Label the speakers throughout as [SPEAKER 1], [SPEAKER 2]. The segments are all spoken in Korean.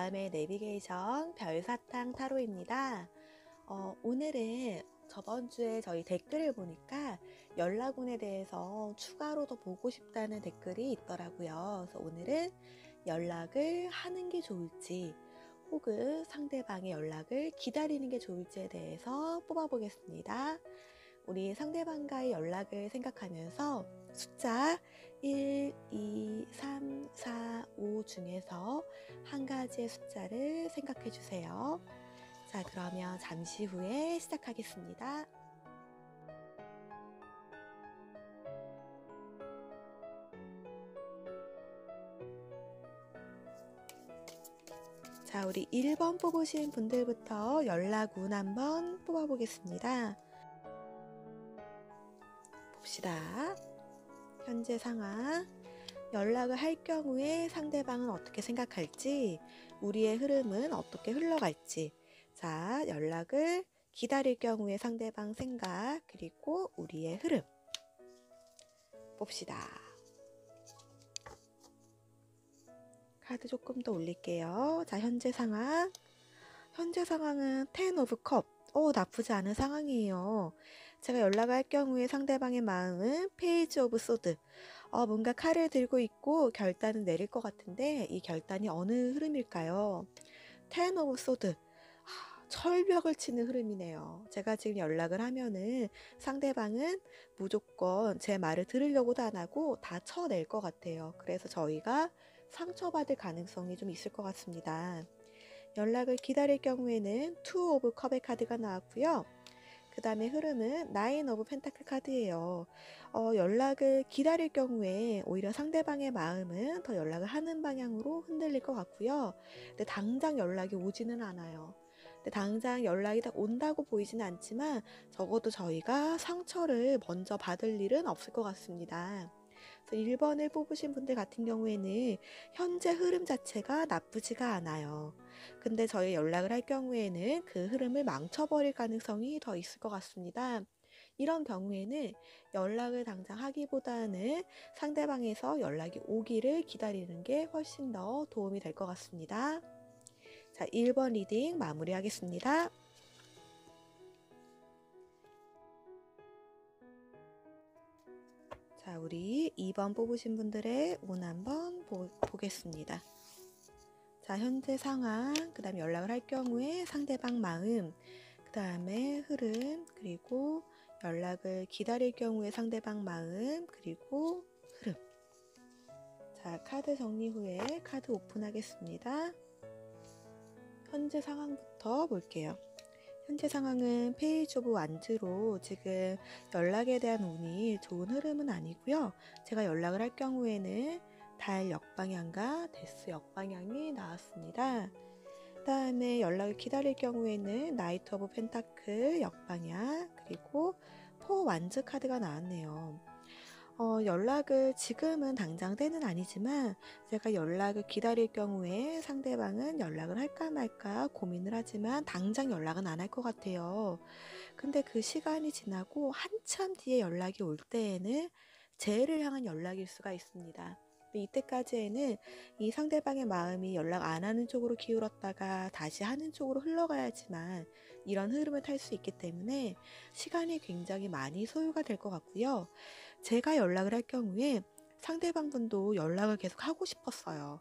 [SPEAKER 1] 마음의 내비게이션 별사탕 타로입니다. 어, 오늘은 저번 주에 저희 댓글을 보니까 연락운에 대해서 추가로 더 보고 싶다는 댓글이 있더라고요. 그래서 오늘은 연락을 하는 게 좋을지 혹은 상대방의 연락을 기다리는 게 좋을지에 대해서 뽑아보겠습니다. 우리 상대방과의 연락을 생각하면서 숫자 1, 2, 3, 4, 5 중에서 한 가지의 숫자를 생각해 주세요. 자, 그러면 잠시 후에 시작하겠습니다. 자, 우리 1번 뽑으신 분들부터 연락운 한번 뽑아보겠습니다. 봅시다. 현재 상황. 연락을 할 경우에 상대방은 어떻게 생각할지, 우리의 흐름은 어떻게 흘러갈지. 자, 연락을 기다릴 경우에 상대방 생각, 그리고 우리의 흐름. 봅시다. 카드 조금 더 올릴게요. 자, 현재 상황. 현재 상황은 10 오브 컵. 어, 나쁘지 않은 상황이에요. 제가 연락을 할 경우에 상대방의 마음은 페이지 오브 소드. 어, 뭔가 칼을 들고 있고 결단을 내릴 것 같은데 이 결단이 어느 흐름일까요? 10 오브 소드. 철벽을 치는 흐름이네요. 제가 지금 연락을 하면은 상대방은 무조건 제 말을 들으려고도 안 하고 다 쳐낼 것 같아요. 그래서 저희가 상처받을 가능성이 좀 있을 것 같습니다. 연락을 기다릴 경우에는 투 오브 컵의 카드가 나왔고요. 그 다음에 흐름은 나인 오브 펜타클 카드예요. 어, 연락을 기다릴 경우에 오히려 상대방의 마음은 더 연락을 하는 방향으로 흔들릴 것 같고요. 근데 당장 연락이 오지는 않아요. 근데 당장 연락이 딱 온다고 보이지는 않지만 적어도 저희가 상처를 먼저 받을 일은 없을 것 같습니다. 그래서 1번을 뽑으신 분들 같은 경우에는 현재 흐름 자체가 나쁘지가 않아요. 근데 저희 연락을 할 경우에는 그 흐름을 망쳐버릴 가능성이 더 있을 것 같습니다. 이런 경우에는 연락을 당장 하기보다는 상대방에서 연락이 오기를 기다리는 게 훨씬 더 도움이 될 것 같습니다. 자, 1번 리딩 마무리하겠습니다. 자, 우리 2번 뽑으신 분들의 운 한번 보, 보겠습니다. 자, 현재 상황, 그 다음에 연락을 할 경우에 상대방 마음, 그 다음에 흐름, 그리고 연락을 기다릴 경우에 상대방 마음, 그리고 흐름. 자, 카드 정리 후에 카드 오픈하겠습니다. 현재 상황부터 볼게요. 현재 상황은 페이지 오브 완즈로 지금 연락에 대한 운이 좋은 흐름은 아니고요. 제가 연락을 할 경우에는 달 역방향과 데스 역방향이 나왔습니다. 그 다음에 연락을 기다릴 경우에는 나이트 오브 펜타클 역방향 그리고 포 완즈 카드가 나왔네요. 어, 연락을 지금은 당장 때는 아니지만 제가 연락을 기다릴 경우에 상대방은 연락을 할까 말까 고민을 하지만 당장 연락은 안 할 것 같아요. 근데 그 시간이 지나고 한참 뒤에 연락이 올 때에는 쟤를 향한 연락일 수가 있습니다. 이때까지에는 이 상대방의 마음이 연락 안 하는 쪽으로 기울었다가 다시 하는 쪽으로 흘러가야지만 이런 흐름을 탈 수 있기 때문에 시간이 굉장히 많이 소요가 될 것 같고요. 제가 연락을 할 경우에 상대방 분도 연락을 계속 하고 싶었어요.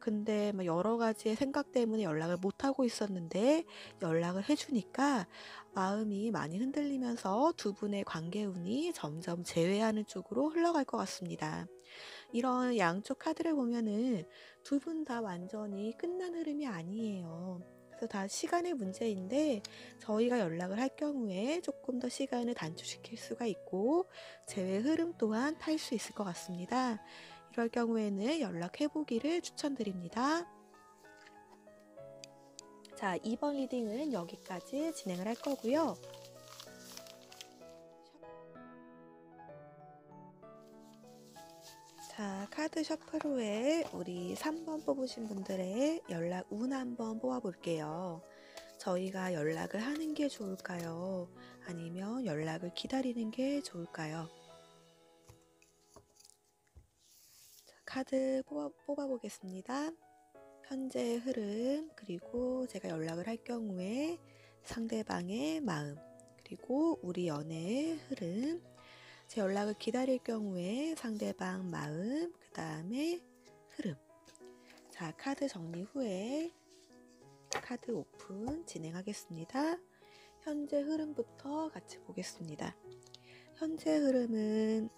[SPEAKER 1] 근데 뭐 여러 가지의 생각 때문에 연락을 못 하고 있었는데 연락을 해주니까 마음이 많이 흔들리면서 두 분의 관계운이 점점 제외하는 쪽으로 흘러갈 것 같습니다. 이런 양쪽 카드를 보면은 두 분 다 완전히 끝난 흐름이 아니에요. 그래서 다 시간의 문제인데 저희가 연락을 할 경우에 조금 더 시간을 단축시킬 수가 있고 제외 흐름 또한 탈 수 있을 것 같습니다. 이럴 경우에는 연락해 보기를 추천드립니다. 자, 2번 리딩은 여기까지 진행을 할 거고요. 자, 카드 셔플 후에 우리 3번 뽑으신 분들의 연락 운 한번 뽑아 볼게요. 저희가 연락을 하는 게 좋을까요? 아니면 연락을 기다리는 게 좋을까요? 자, 카드 뽑아, 뽑아 보겠습니다. 현재 흐름, 그리고 제가 연락을 할 경우에 상대방의 마음, 그리고 우리 연애의 흐름, 제 연락을 기다릴 경우에 상대방 마음, 그 다음에 흐름. 자, 카드 정리 후에 카드 오픈 진행하겠습니다. 현재 흐름부터 같이 보겠습니다. 현재 흐름은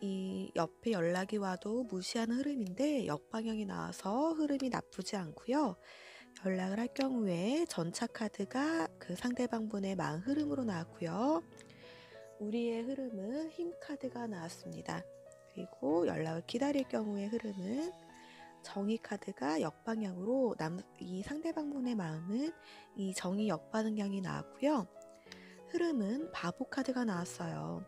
[SPEAKER 1] 이 옆에 연락이 와도 무시하는 흐름인데 역방향이 나와서 흐름이 나쁘지 않고요. 연락을 할 경우에 전차 카드가 그 상대방분의 마음 흐름으로 나왔고요. 우리의 흐름은 힘 카드가 나왔습니다. 그리고 연락을 기다릴 경우의 흐름은 정의 카드가 역방향으로 남, 이 상대방분의 마음은 이 정의 역방향이 나왔고요. 흐름은 바보 카드가 나왔어요.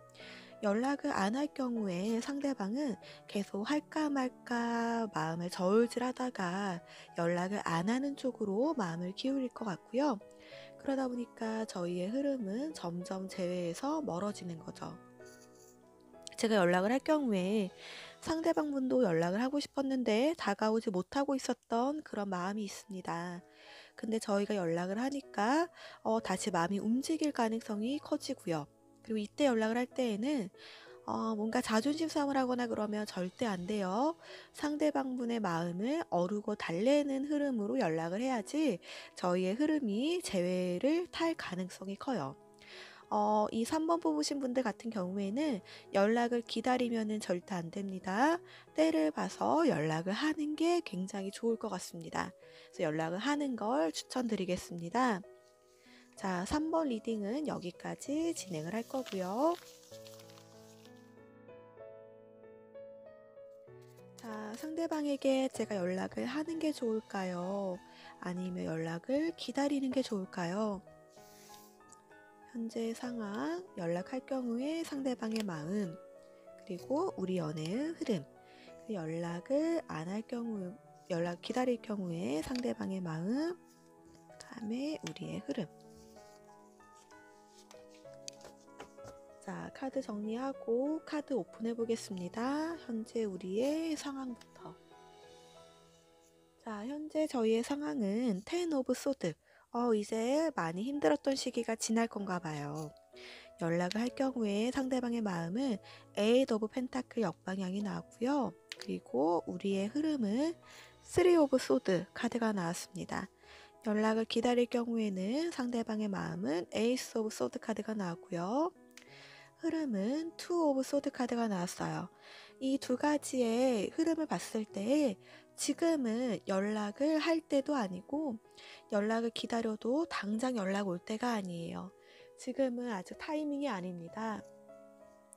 [SPEAKER 1] 연락을 안 할 경우에 상대방은 계속 할까 말까 마음을 저울질 하다가 연락을 안 하는 쪽으로 마음을 기울일 것 같고요. 그러다 보니까 저희의 흐름은 점점 제외에서 멀어지는 거죠. 제가 연락을 할 경우에 상대방 분도 연락을 하고 싶었는데 다가오지 못하고 있었던 그런 마음이 있습니다. 근데 저희가 연락을 하니까 어, 다시 마음이 움직일 가능성이 커지고요. 그리고 이때 연락을 할 때에는 어, 뭔가 자존심 싸움을 하거나 그러면 절대 안 돼요. 상대방 분의 마음을 어루고 달래는 흐름으로 연락을 해야지 저희의 흐름이 재회를 탈 가능성이 커요. 어, 이 3번 뽑으신 분들 같은 경우에는 연락을 기다리면은 절대 안 됩니다. 때를 봐서 연락을 하는 게 굉장히 좋을 것 같습니다. 그래서 연락을 하는 걸 추천드리겠습니다. 자, 3번 리딩은 여기까지 진행을 할 거고요. 자, 상대방에게 제가 연락을 하는 게 좋을까요? 아니면 연락을 기다리는 게 좋을까요? 현재 상황, 연락할 경우에 상대방의 마음, 그리고 우리 연애의 흐름, 연락을 안 할 경우, 연락 기다릴 경우에 상대방의 마음, 그 다음에 우리의 흐름. 자, 카드 정리하고 카드 오픈해 보겠습니다. 현재 우리의 상황부터. 자, 현재 저희의 상황은 텐 오브 소드. 어, 이제 많이 힘들었던 시기가 지날 건가 봐요. 연락을 할 경우에 상대방의 마음은 에잇 오브 펜타클 역방향이 나왔고요. 그리고 우리의 흐름은 3 오브 소드 카드가 나왔습니다. 연락을 기다릴 경우에는 상대방의 마음은 에이스 오브 소드 카드가 나왔고요. 흐름은 2 오브 소드 카드가 나왔어요. 이 두 가지의 흐름을 봤을 때 지금은 연락을 할 때도 아니고 연락을 기다려도 당장 연락 올 때가 아니에요. 지금은 아직 타이밍이 아닙니다.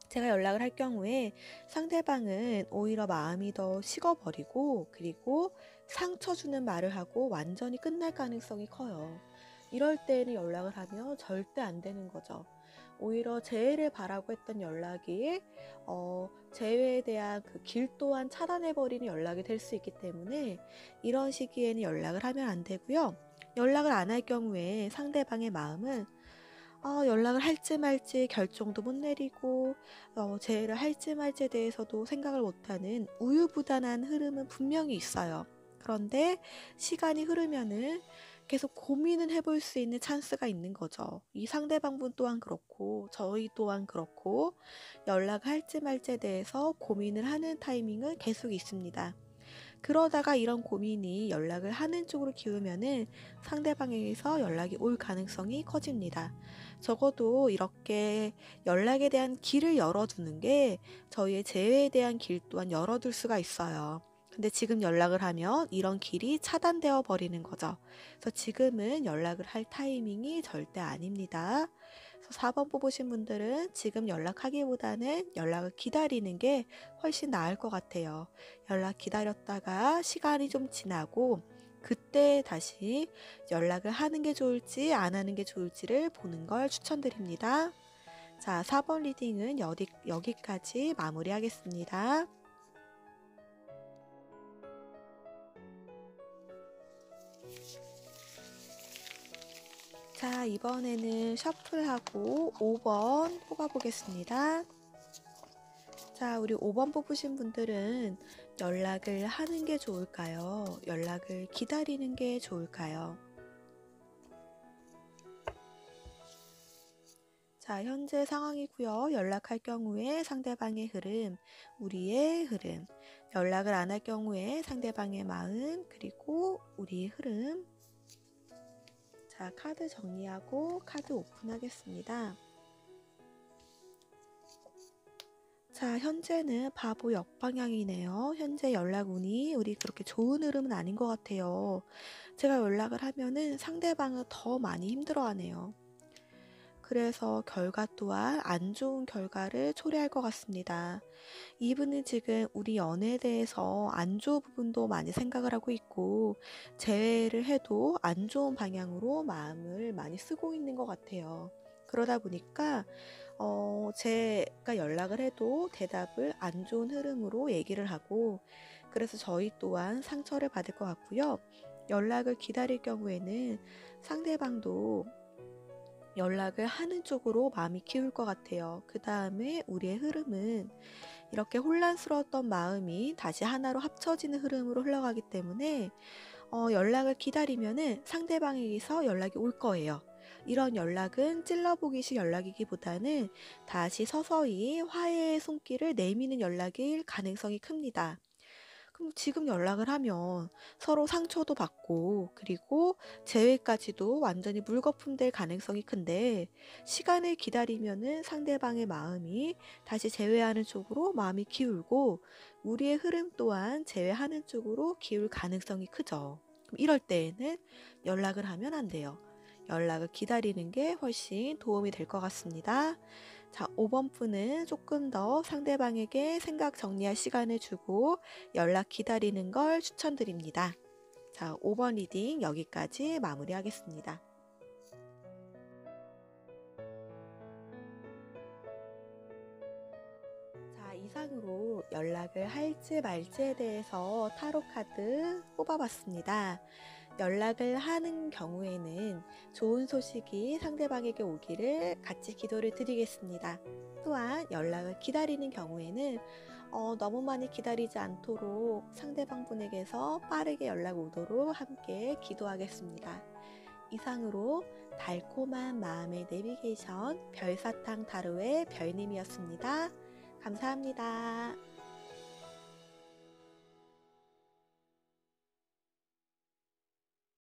[SPEAKER 1] 제가 연락을 할 경우에 상대방은 오히려 마음이 더 식어버리고 그리고 상처 주는 말을 하고 완전히 끝날 가능성이 커요. 이럴 때는 연락을 하면 절대 안 되는 거죠. 오히려 재회를 바라고 했던 연락이 어, 재회에 대한 그 길 또한 차단해버리는 연락이 될 수 있기 때문에 이런 시기에는 연락을 하면 안 되고요. 연락을 안 할 경우에 상대방의 마음은 어, 연락을 할지 말지 결정도 못 내리고 어, 재회를 할지 말지에 대해서도 생각을 못하는 우유부단한 흐름은 분명히 있어요. 그런데 시간이 흐르면은 계속 고민은 해볼 수 있는 찬스가 있는 거죠. 이 상대방분 또한 그렇고 저희 또한 그렇고 연락할지 말지에 대해서 고민을 하는 타이밍은 계속 있습니다. 그러다가 이런 고민이 연락을 하는 쪽으로 기우면은 상대방에게서 연락이 올 가능성이 커집니다. 적어도 이렇게 연락에 대한 길을 열어두는 게 저희의 재회에 대한 길 또한 열어둘 수가 있어요. 근데 지금 연락을 하면 이런 길이 차단되어 버리는 거죠. 그래서 지금은 연락을 할 타이밍이 절대 아닙니다. 그래서 4번 뽑으신 분들은 지금 연락하기보다는 연락을 기다리는 게 훨씬 나을 것 같아요. 연락 기다렸다가 시간이 좀 지나고 그때 다시 연락을 하는 게 좋을지 안 하는 게 좋을지를 보는 걸 추천드립니다. 자, 4번 리딩은 여기, 여기까지 마무리하겠습니다. 자, 이번에는 셔플하고 5번 뽑아보겠습니다. 자, 우리 5번 뽑으신 분들은 연락을 하는 게 좋을까요? 연락을 기다리는 게 좋을까요? 자, 현재 상황이고요. 연락할 경우에 상대방의 흐름, 우리의 흐름, 연락을 안 할 경우에 상대방의 마음, 그리고 우리의 흐름. 자, 카드 정리하고 카드 오픈하겠습니다. 자, 현재는 바보 역방향이네요. 현재 연락 운이 우리 그렇게 좋은 흐름은 아닌 것 같아요. 제가 연락을 하면은 상대방은 더 많이 힘들어하네요. 그래서 결과 또한 안 좋은 결과를 초래할 것 같습니다. 이분은 지금 우리 연애에 대해서 안 좋은 부분도 많이 생각을 하고 있고, 재회를 해도 안 좋은 방향으로 마음을 많이 쓰고 있는 것 같아요. 그러다 보니까, 어, 제가 연락을 해도 대답을 안 좋은 흐름으로 얘기를 하고, 그래서 저희 또한 상처를 받을 것 같고요. 연락을 기다릴 경우에는 상대방도 연락을 하는 쪽으로 마음이 키울 것 같아요. 그 다음에 우리의 흐름은 이렇게 혼란스러웠던 마음이 다시 하나로 합쳐지는 흐름으로 흘러가기 때문에 어, 연락을 기다리면은 상대방에게서 연락이 올 거예요. 이런 연락은 찔러보기식 연락이기보다는 다시 서서히 화해의 손길을 내미는 연락일 가능성이 큽니다. 그럼 지금 연락을 하면 서로 상처도 받고 그리고 재회까지도 완전히 물거품 될 가능성이 큰데 시간을 기다리면은 상대방의 마음이 다시 재회하는 쪽으로 마음이 기울고 우리의 흐름 또한 재회하는 쪽으로 기울 가능성이 크죠. 이럴 때에는 연락을 하면 안 돼요. 연락을 기다리는 게 훨씬 도움이 될 것 같습니다. 자, 5번 분은 조금 더 상대방에게 생각 정리할 시간을 주고 연락 기다리는 걸 추천드립니다. 자, 5번 리딩 여기까지 마무리하겠습니다. 자, 이상으로 연락을 할지 말지에 대해서 타로 카드 뽑아봤습니다. 연락을 하는 경우에는 좋은 소식이 상대방에게 오기를 같이 기도를 드리겠습니다. 또한 연락을 기다리는 경우에는 어, 너무 많이 기다리지 않도록 상대방 분에게서 빠르게 연락 오도록 함께 기도하겠습니다. 이상으로 달콤한 마음의 내비게이션 별사탕 타로의 별님이었습니다. 감사합니다.